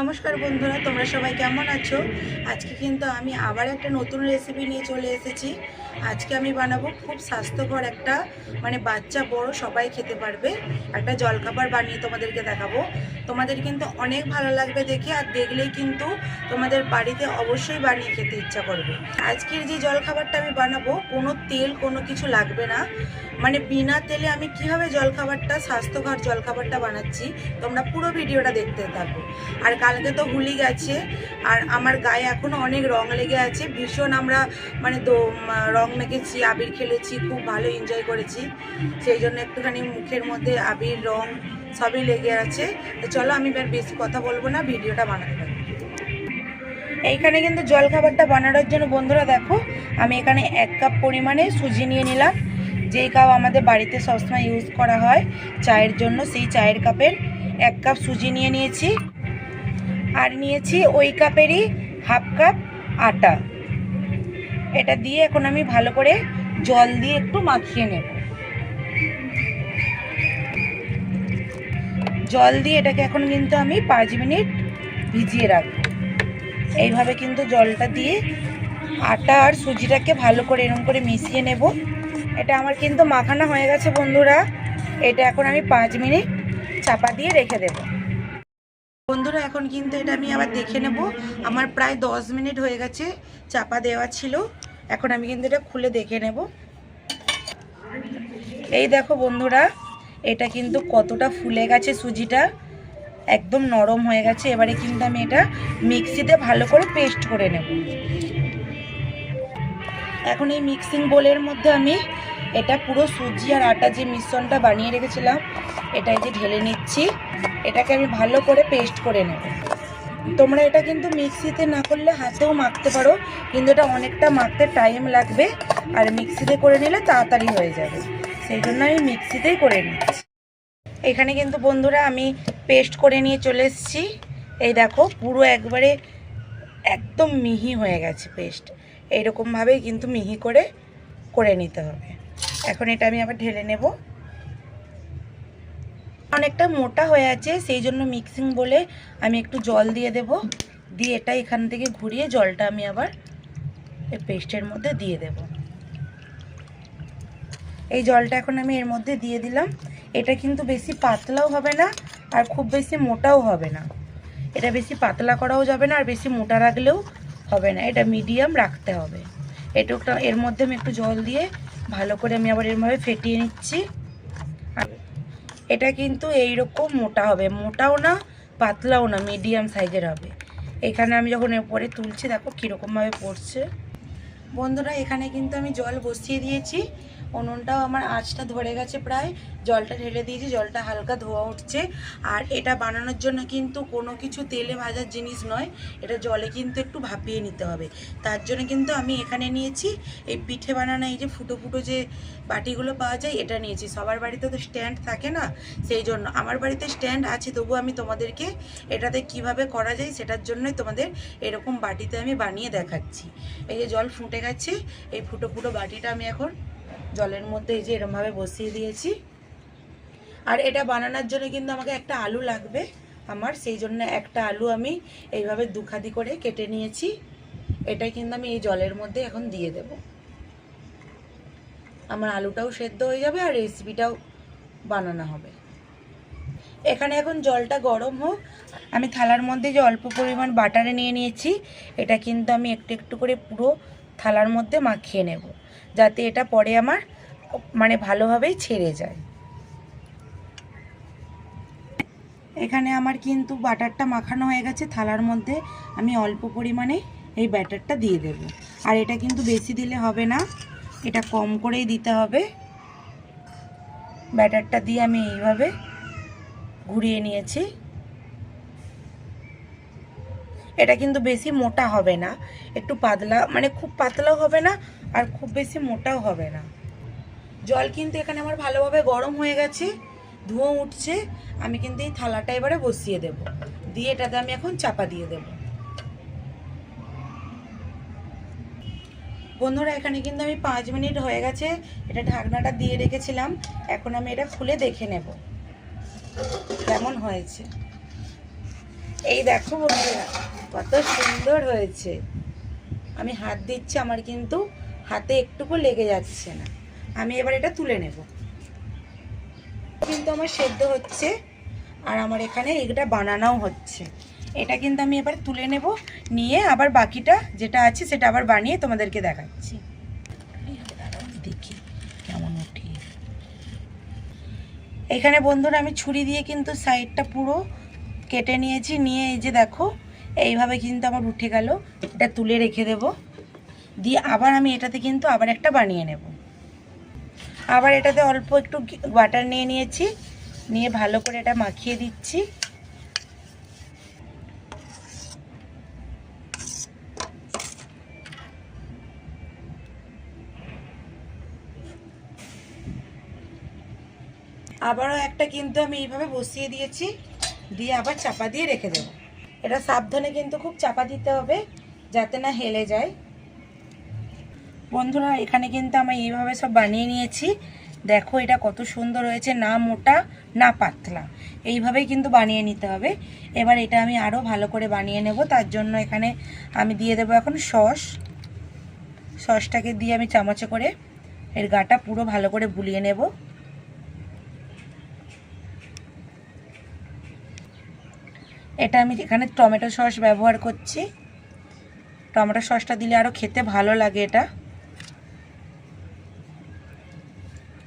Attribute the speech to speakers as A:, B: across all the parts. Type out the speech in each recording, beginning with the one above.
A: নমস্কার বন্ধুরা, তোমরা সবাই কেমন আছো? আজকে কিন্তু আমি আবার একটা নতুন রেসিপি নিয়ে চলে এসেছি। আজকে আমি বানাবো খুব স্বাস্থ্যকর একটা মানে বাচ্চা বড় সবাই খেতে পারবে। একটা জলখাবার বানিয়ে তোমাদেরকে দেখাবো। তোমাদের কিন্তু অনেক ভালো লাগবে দেখে, আর দেখলেই কিন্তু তোমাদের বাড়িতে অবশ্যই বানিয়ে খেতে ইচ্ছা করবে। আজকের যে জলখাবারটা আমি বানাবো, কোনো তেল, কোনো কিছু লাগবে না। মানে বিনা তেলে আমি কীভাবে জলখাবারটা, স্বাস্থ্যকর জলখাবারটা বানাচ্ছি, তোমরা পুরো ভিডিওটা দেখতে থাকো। আর কালকে তো হুলি গেছে, আর আমার গায়ে এখনও অনেক রং লেগে আছে। ভীষণ আমরা মানে তো রং মেখেছি, আবির খেলেছি, খুব ভালো এনজয় করেছি। সেই জন্য একটুখানি মুখের মধ্যে আবির, রং সবই লেগে আছে। তো চলো আমি এবার বেশি কথা বলব না, ভিডিওটা বানাতে থাকি। এইখানে কিন্তু জলখাবারটা বানানোর জন্য বন্ধুরা দেখো, আমি এখানে এক কাপ পরিমাণে সুজি নিয়ে নিলাম। যেই কাপ আমাদের বাড়িতে সবসময় ইউজ করা হয়, চায়ের জন্য সেই চায়ের কাপের এক কাপ সুজি নিয়ে নিয়েছি। আর নিয়েছি ওই কাপেরই হাফ কাপ আটা। এটা দিয়ে এখন আমি ভালো করে জল দিয়ে একটু মাখিয়ে নেব। জল দিয়ে এটাকে এখন কিন্তু আমি পাঁচ মিনিট ভিজিয়ে রাখব। এইভাবে কিন্তু জলটা দিয়ে আটা আর সুজিটাকে ভালো করে এরকম করে মিশিয়ে নেব। এটা আমার কিন্তু মাখানো হয়ে গেছে বন্ধুরা। এটা এখন আমি পাঁচ মিনিট চাপা দিয়ে রেখে দেব। বন্ধুরা, এখন কিন্তু এটা আমি আবার দেখে নেব। আমার প্রায় দশ মিনিট হয়ে গেছে চাপা দেওয়া ছিল। এখন আমি কিন্তু এটা খুলে দেখে নেব। এই দেখো বন্ধুরা এটা কিন্তু কতটা ফুলে গেছে সুজিটা, একদম নরম হয়ে গেছে। এবারে কিন্তু আমি এটা মিক্সিতে ভালো করে পেস্ট করে নেব। এখন এই মিক্সিং বোলের মধ্যে আমি এটা পুরো সুজি আর আটা যে মিশ্রণটা বানিয়ে রেখেছিলাম, এটা যে ঢেলে নিচ্ছি। এটাকে আমি ভালো করে পেস্ট করে নেব। তোমরা এটা কিন্তু মিক্সিতে না করলে হাতেও মাখতে পারো, কিন্তু এটা অনেকটা মাখতে টাইম লাগবে। আর মিক্সিতে করে নিলে তাড়াতাড়ি হয়ে যাবে। সেই জন্য আমি মিক্সিতেই করে নিচ্ছি। এখানে কিন্তু বন্ধুরা আমি পেস্ট করে নিয়ে চলে এসেছি। এই দেখো, পুরো একবারে একদম মিহি হয়ে গেছে পেস্ট। এইরকমভাবেই কিন্তু মিহি করে করে নিতে হবে। এখন এটা আমি আবার ঢেলে নেব। অনেকটা মোটা হয়ে আছে, সেই জন্য মিক্সিং বলে আমি একটু জল দিয়ে দেব। দিয়ে এটা এখান থেকে ঘুরিয়ে জলটা আমি আবার পেস্টের মধ্যে দিয়ে দেব। এই জলটা এখন আমি এর মধ্যে দিয়ে দিলাম। এটা কিন্তু বেশি পাতলাও হবে না আর খুব বেশি মোটাও হবে না। এটা বেশি পাতলা করাও যাবে না আর বেশি মোটা রাখলেও হবে না। এটা মিডিয়াম রাখতে হবে। এটুকটা এর মধ্যে আমি একটু জল দিয়ে ভালো করে আমি আবার এরমভাবে ফেটিয়ে নিচ্ছি। এটা কিন্তু এই রকম মোটা হবে। মোটাও না, পাতলাও না, মিডিয়াম সাইজের হবে। এখানে আমি যখন এরপরে তুলছি, দেখো কীরকমভাবে পড়ছে। বন্ধুরা, এখানে কিন্তু আমি জল বসিয়ে দিয়েছি। উনুনটাও আমার আঁচটা ধরে গেছে প্রায়। জলটা ঢেলে দিয়েছি, জলটা হালকা ধোয়া উঠছে। আর এটা বানানোর জন্য কিন্তু কোনো কিছু তেলে ভাজার জিনিস নয়, এটা জলে কিন্তু একটু ভাপিয়ে নিতে হবে। তার জন্য কিন্তু আমি এখানে নিয়েছি, এই পিঠে বানানো এই যে ফুটো ফুটো যে বাটিগুলো পাওয়া যায়, এটা নিয়েছি। সবার বাড়িতে তো স্ট্যান্ড থাকে না, সেই জন্য। আমার বাড়িতে স্ট্যান্ড আছে তবু আমি তোমাদেরকে এটাতে কীভাবে করা যায়, সেটার জন্যই তোমাদের এরকম বাটিতে আমি বানিয়ে দেখাচ্ছি। এই যে জল ফুটে গেছে। এই ফুটো ফুটো বাটিটা আমি এখন জলের মধ্যে এই যে এরমভাবে বসিয়ে দিয়েছি। আর এটা বানানোর জন্য কিন্তু আমাকে একটা আলু লাগবে। আমার সেই জন্য একটা আলু আমি এইভাবে দুখাদি করে কেটে নিয়েছি। এটাই কিন্তু আমি এই জলের মধ্যে এখন দিয়ে দেব। আমার আলুটাও সেদ্ধ হয়ে যাবে আর রেসিপিটাও বানানো হবে। এখানে এখন জলটা গরম হোক। আমি থালার মধ্যে যে অল্প পরিমাণ বাটারে নিয়ে নিয়েছি, এটা কিন্তু আমি একটু একটু করে পুরো থালার মধ্যে মাখিয়ে নেব, যাতে এটা পরে আমার মানে ভালোভাবেই ছেড়ে যায়। এখানে আমার কিন্তু বাটারটা মাখানো হয়ে গেছে, থালার মধ্যে আমি অল্প পরিমাণে এই ব্যাটারটা দিয়ে দেব। আর এটা কিন্তু বেশি দিলে হবে না, এটা কম করেই দিতে হবে। ব্যাটারটা দিয়ে আমি এইভাবে ঘুরিয়ে নিয়েছি। এটা কিন্তু বেশি মোটা হবে না। একটু পাতলা মানে খুব পাতলাও হবে না আর খুব বেশি মোটাও হবে না। জল কিন্তু এখানে আমার ভালোভাবে গরম হয়ে গেছে, ধুঁয়ো উঠছে, আমি কিন্তু এই থালাটা এবারে বসিয়ে দেব। দিয়ে এটাতে আমি এখন চাপা দিয়ে দেব। বন্ধুরা, এখানে কিন্তু আমি পাঁচ মিনিট হয়ে গেছে, এটা ঢাকনাটা দিয়ে রেখেছিলাম, এখন আমি এটা খুলে দেখে নেব। কেমন হয়েছে। এই দেখো বন্ধুরা কত সুন্দর হয়েছে। আমি হাত দিচ্ছি, আমার কিন্তু হাতে একটুকু লেগে যাচ্ছে না। আমি এবার এটা তুলে নেব। কিন্তু আমার সেদ্ধ হচ্ছে, আর আমার এখানে এটা বানানোও হচ্ছে। এটা কিন্তু আমি এবার তুলে নেব, নিয়ে আবার বাকিটা যেটা আছে সেটা আবার বানিয়ে তোমাদেরকে দেখাচ্ছি। দেখি কেমন উঠি। এখানে বন্ধুরা আমি ছুরি দিয়ে কিন্তু সাইডটা পুরো কেটে নিয়েছি, নিয়ে এই যে দেখো এইভাবে কিন্তু আমার উঠে গেল। এটা তুলে রেখে দেব। দিয়ে আবার আমি এটাতে কিন্তু আবার একটা বানিয়ে নেব। আবার এটাতে অল্প একটু বাটার নিয়ে নিয়েছি। নিয়ে ভালো করে এটা মাখিয়ে দিচ্ছি। আবারও একটা কিন্তু আমি এইভাবে বসিয়ে দিয়েছি। দিয়ে আবার চাপা দিয়ে রেখে দেবো। এটা সাবধানে কিন্তু খুব চাপা দিতে হবে যাতে না হেলে যায়। বন্ধুরা, এখানে কিন্তু আমি এইভাবে সব বানিয়ে নিয়েছি। দেখো এটা কত সুন্দর হয়েছে, না মোটা, না পাতলা। এইভাবেই কিন্তু বানিয়ে নিতে হবে। এবার এটা আমি আরও ভালো করে বানিয়ে নেব। তার জন্য এখানে আমি দিয়ে দেবো এখন সস। সসটাকে দিয়ে আমি চামচে করে এর গাটা পুরো ভালো করে বুলিয়ে নেব। এটা আমি এখানে টমেটো সস ব্যবহার করছি। টমেটো সসটা দিলে আরও খেতে ভালো লাগে এটা।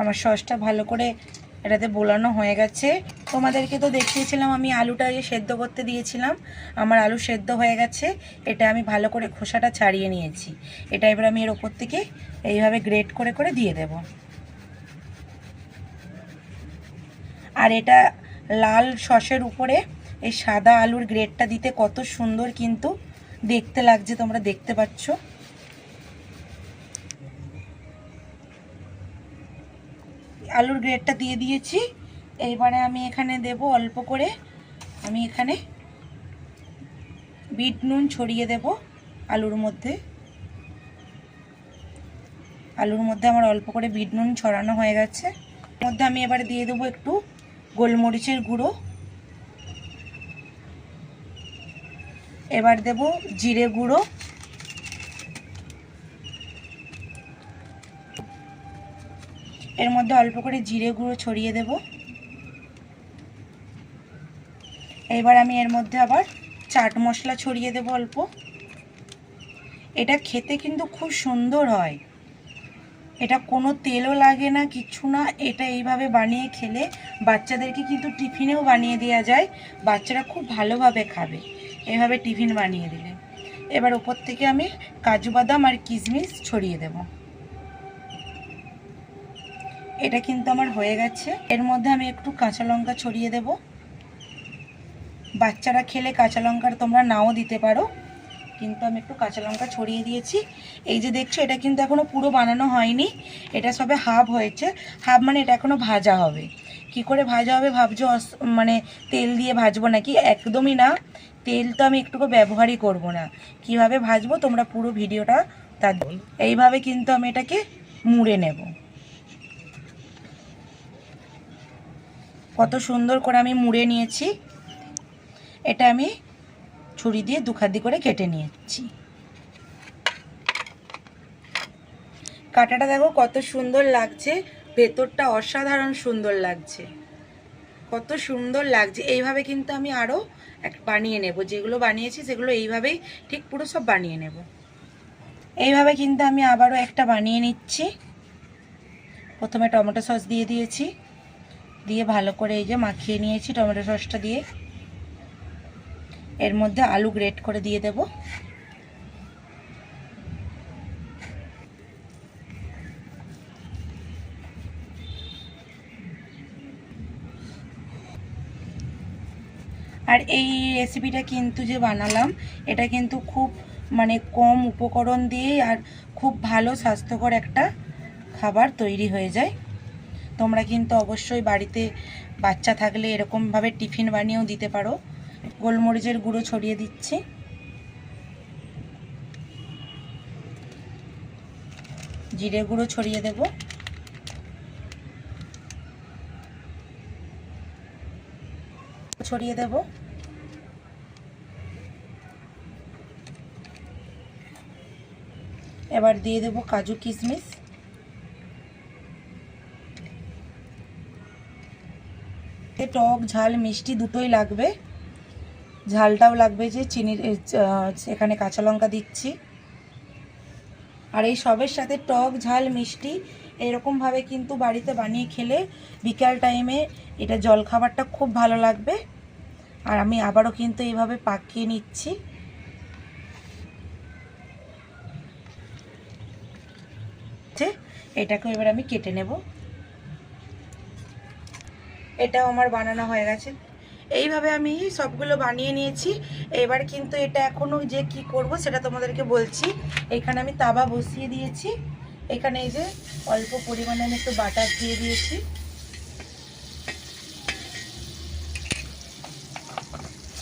A: আমার সসটা ভালো করে এটাতে বোলানো হয়ে গেছে। তোমাদেরকে তো দেখিয়েছিলাম, আমি আলুটা যে সেদ্ধ করতে দিয়েছিলাম, আমার আলু সেদ্ধ হয়ে গেছে। এটা আমি ভালো করে খোসাটা ছাড়িয়ে নিয়েছি। এটা এবার আমি এর ওপর থেকে এইভাবে গ্রেট করে করে দিয়ে দেব। আর এটা লাল সসের উপরে এই সাদা আলুর গ্রেডটা দিতে কত সুন্দর কিন্তু দেখতে লাগছে, তোমরা দেখতে পাচ্ছ। আলুর গ্রেটটা দিয়ে দিয়েছি। এইবারে আমি এখানে দেব অল্প করে, আমি এখানে বিট নুন ছড়িয়ে দেব আলুর মধ্যে। আলুর মধ্যে আমার অল্প করে বিট নুন ছড়ানো হয়ে গেছে। মধ্যে আমি এবারে দিয়ে দেবো একটু গোলমরিচের গুঁড়ো। এবার দেব জিরে গুঁড়ো। এর মধ্যে অল্প করে জিরে গুঁড়ো ছড়িয়ে দেব। এবার আমি এর মধ্যে আবার চাট মশলা ছড়িয়ে দেব অল্প। এটা খেতে কিন্তু খুব সুন্দর হয়। এটা কোনো তেলও লাগে না কিছু না। এটা এইভাবে বানিয়ে খেলে বাচ্চাদেরকে কিন্তু টিফিনেও বানিয়ে দেওয়া যায়। বাচ্চারা খুব ভালোভাবে খাবে। এভাবে টিফিন বানিয়ে দিলে। এবার ওপর থেকে আমি কাজু বাদাম আর কিশমিশ ছড়িয়ে দেব। এটা কিন্তু আমার হয়ে গেছে। এর মধ্যে আমি একটু কাঁচা লঙ্কা ছড়িয়ে দেব। বাচ্চারা খেলে কাঁচা লঙ্কার তোমরা নাও দিতে পারো। কিন্তু আমি একটু কাঁচা লঙ্কা ছড়িয়ে দিয়েছি। এই যে দেখছ, এটা কিন্তু এখনও পুরো বানানো হয়নি। এটা সবে হাফ হয়েছে। হাফ মানে এটা এখনও ভাজা হবে। কি করে ভাজা হবে ভাবছ? মানে তেল দিয়ে ভাজবো নাকি? একদমই না। তেল তো আমি একটুকু ব্যবহারই করব না। কীভাবে ভাজবো তোমরা পুরো ভিডিওটা তার এইভাবে কিন্তু আমি এটাকে মুড়ে নেব। কত সুন্দর করে আমি মুড়ে নিয়েছি। এটা আমি ছুরি দিয়ে দুখাদি করে কেটে নিয়েছি। কাটাটা দেখো কত সুন্দর লাগছে। ভেতরটা অসাধারণ সুন্দর লাগছে। কত সুন্দর লাগছে। এইভাবে কিন্তু আমি আরও এক বানিয়ে নেব। যেগুলো বানিয়েছি সেগুলো এইভাবেই ঠিক পুরো সব বানিয়ে নেব। এইভাবে কিন্তু আমি আবারও একটা বানিয়ে নিচ্ছি। প্রথমে টমেটো সস দিয়ে দিয়েছি। দিয়ে ভালো করে এই যে মাখিয়ে নিয়েছি টমেটো সসটা দিয়ে। এর মধ্যে আলু গ্রেট করে দিয়ে দেব। এই রেসিপিটা কিন্তু যে বানালাম, এটা কিন্তু খুব মানে কম উপকরণ দিয়ে আর খুব ভালো স্বাস্থ্যকর একটা খাবার তৈরি হয়ে যায়। তোমরা কিন্তু অবশ্যই বাড়িতে বাচ্চা থাকলে এরকমভাবে টিফিন বানিয়েও দিতে পারো। গোলমরিচের গুঁড়ো ছড়িয়ে দিচ্ছি। জিরে গুঁড়ো ছড়িয়ে দেব। ছড়িয়ে দেব। এবার দিয়ে দেবো কাজু কিশমিশ। টক, ঝাল, মিষ্টি দুটোই লাগবে। ঝালটাও লাগবে যে চিনির এখানে কাঁচা লঙ্কা দিচ্ছি। আর এই সবের সাথে টক, ঝাল, মিষ্টি এরকমভাবে কিন্তু বাড়িতে বানিয়ে খেলে বিকাল টাইমে এটা জল খাবারটা খুব ভালো লাগবে। আর আমি আবারও কিন্তু এইভাবে পাকিয়ে নিচ্ছি। যে এটাকে এবার আমি কেটে নেব। এটাও আমার বানানো হয়ে গেছে। এইভাবে আমি সবগুলো বানিয়ে নিয়েছি। এবার কিন্তু এটা এখনও যে কি করব সেটা তোমাদেরকে বলছি। এখানে আমি তাবা বসিয়ে দিয়েছি। এখানে এই যে অল্প পরিমাণে আমি একটু বাটার দিয়ে দিয়েছি।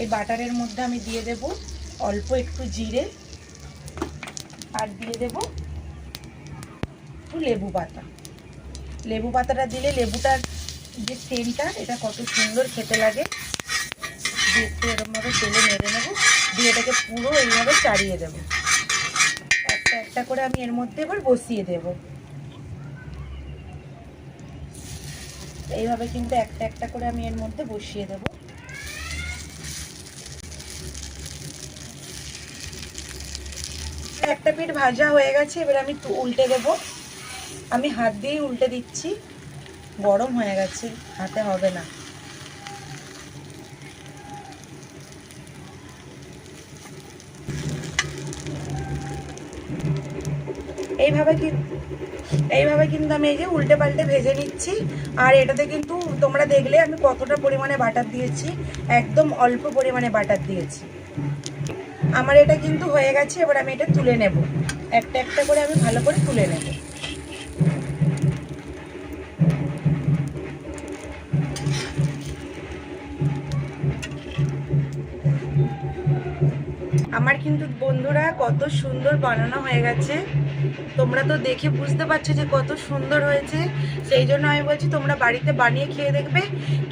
A: এই বাটারের মধ্যে আমি দিয়ে দেব অল্প একটু জিরে। আর দিয়ে দেব একটু লেবু পাতা। লেবু পাতাটা দিলে লেবুটার যে সেন্টটা এটা কত সুন্দর খেতে লাগে। দিয়ে একটু তেলে নেড়ে নেব, দিয়ে এটাকে পুরো এইভাবে চাড়িয়ে দেবো। একটা একটা করে আমি এর মধ্যে এবার বসিয়ে দেব। এইভাবে কিন্তু একটা একটা করে আমি এর মধ্যে বসিয়ে দেব। একটা পিঠ ভাজা হয়ে গেছে, এবার আমি উল্টে দেব। আমি হাত দিয়েই উল্টে দিচ্ছি। গরম হয়ে গেছে, হাতে হবে না। এইভাবে কি এইভাবে কিন্তু আমি এই যে উল্টে পাল্টে ভেজে নিচ্ছি। আর এটাতে কিন্তু তোমরা দেখলে আমি কতটা পরিমাণে বাটার দিয়েছি, একদম অল্প পরিমাণে বাটার দিয়েছি। আমার এটা কিন্তু হয়ে গেছে, এবার আমি এটা তুলে নেব। একটা একটা করে আমি ভালো করে তুলে নেব। আমার কিন্তু বন্ধুরা কত সুন্দর বানানো হয়ে গেছে। তোমরা তো দেখে বুঝতে পারছ যে কত সুন্দর হয়েছে। সেই জন্য আমি বলছি, তোমরা বাড়িতে বানিয়ে খেয়ে দেখবে,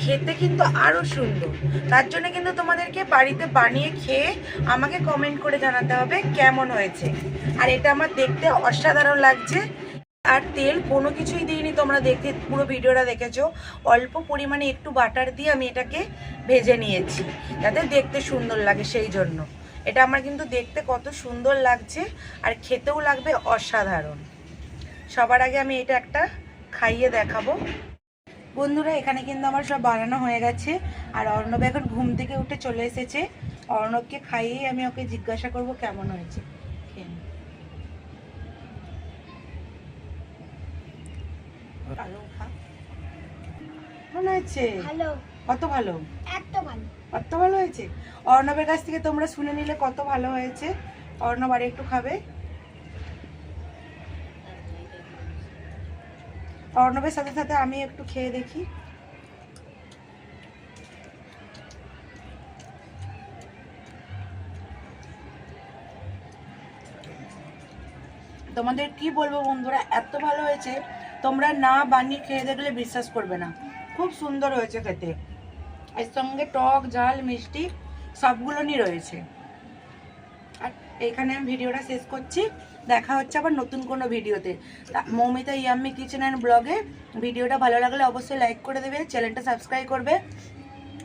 A: খেতে কিন্তু আরও সুন্দর। তার জন্য কিন্তু তোমাদেরকে বাড়িতে বানিয়ে খেয়ে আমাকে কমেন্ট করে জানাতে হবে কেমন হয়েছে। আর এটা আমার দেখতে অসাধারণ লাগছে। আর তেল কোনো কিছুই দিইনি, তোমরা দেখতে পুরো ভিডিওটা দেখেছ। অল্প পরিমাণে একটু বাটার দিয়ে আমি এটাকে ভেজে নিয়েছি, যাতে দেখতে সুন্দর লাগে সেই জন্য। এটা আমার কিন্তু দেখতে কত সুন্দর লাগছে আর খেতেও লাগবে অসাধারণ। সবার আগে আমি এটা একটা খাইয়ে দেখাবো। বন্ধুরা এখানে কিন্তু আমার সব বানানো হয়ে গেছে। আর অর্ণব এখন ঘুম থেকে উঠে চলে এসেছে। অর্ণবকে খাইয়েই আমি ওকে জিজ্ঞাসা করব কেমন হয়েছে? ভালো। হয়েছে? কত ভালো?
B: এত ভালো
A: কত ভালো হয়েছে? অর্ণবের কাছ থেকে তোমরা শুনে নিলে কত ভালো হয়েছে। অর্ণব আর একটু খাবে। অর্ণবের সাথে সাথে আমি একটু খেয়ে দেখি। তোমাদের কি বলব বন্ধুরা, এত ভালো হয়েছে। তোমরা না বানিয়ে খেয়ে দেখলে বিশ্বাস করবে না। খুব সুন্দর হয়েছে খেতে। এর সঙ্গে টক, জাল, মিষ্টি সবগুলো নিয়ে রয়েছে। আর এখানে আমি ভিডিওটা শেষ করছি। দেখা হচ্ছে আবার নতুন কোনো ভিডিওতে। মৌমিতা ইয়াম্মি কিচেন অ্যান্ড ব্লগে ভিডিওটা ভালো লাগলে অবশ্যই লাইক করে দেবে, চ্যানেলটা সাবস্ক্রাইব করবে।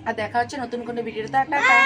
A: আর দেখা হচ্ছে নতুন কোনো ভিডিওতে। টাটা।